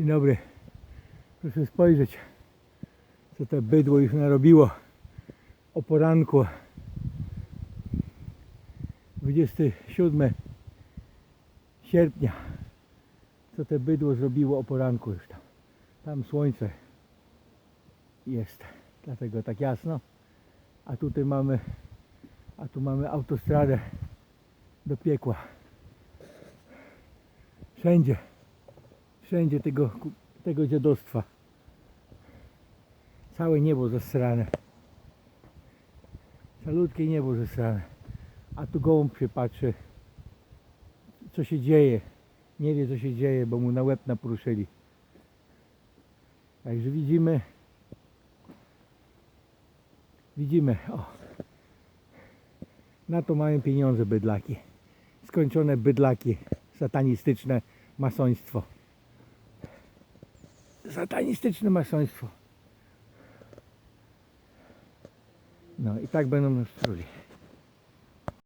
Dzień dobry. Proszę spojrzeć, co to bydło już narobiło o poranku. 27 sierpnia. Co te bydło zrobiło o poranku już tam. Tam słońce jest, dlatego tak jasno. A tutaj mamy, a tu mamy autostradę do piekła. Wszędzie, wszędzie tego, tego dziadostwa. Całe niebo zasrane. Calutkie niebo zasrane. A tu gołąb się patrzy, co się dzieje. Nie wie, co się dzieje, bo mu na łeb napruszyli. Także widzimy, widzimy, o, na to mają pieniądze bydlaki. Skończone bydlaki, satanistyczne masoństwo. Satanistyczne masoństwo. No i tak będą nas truli.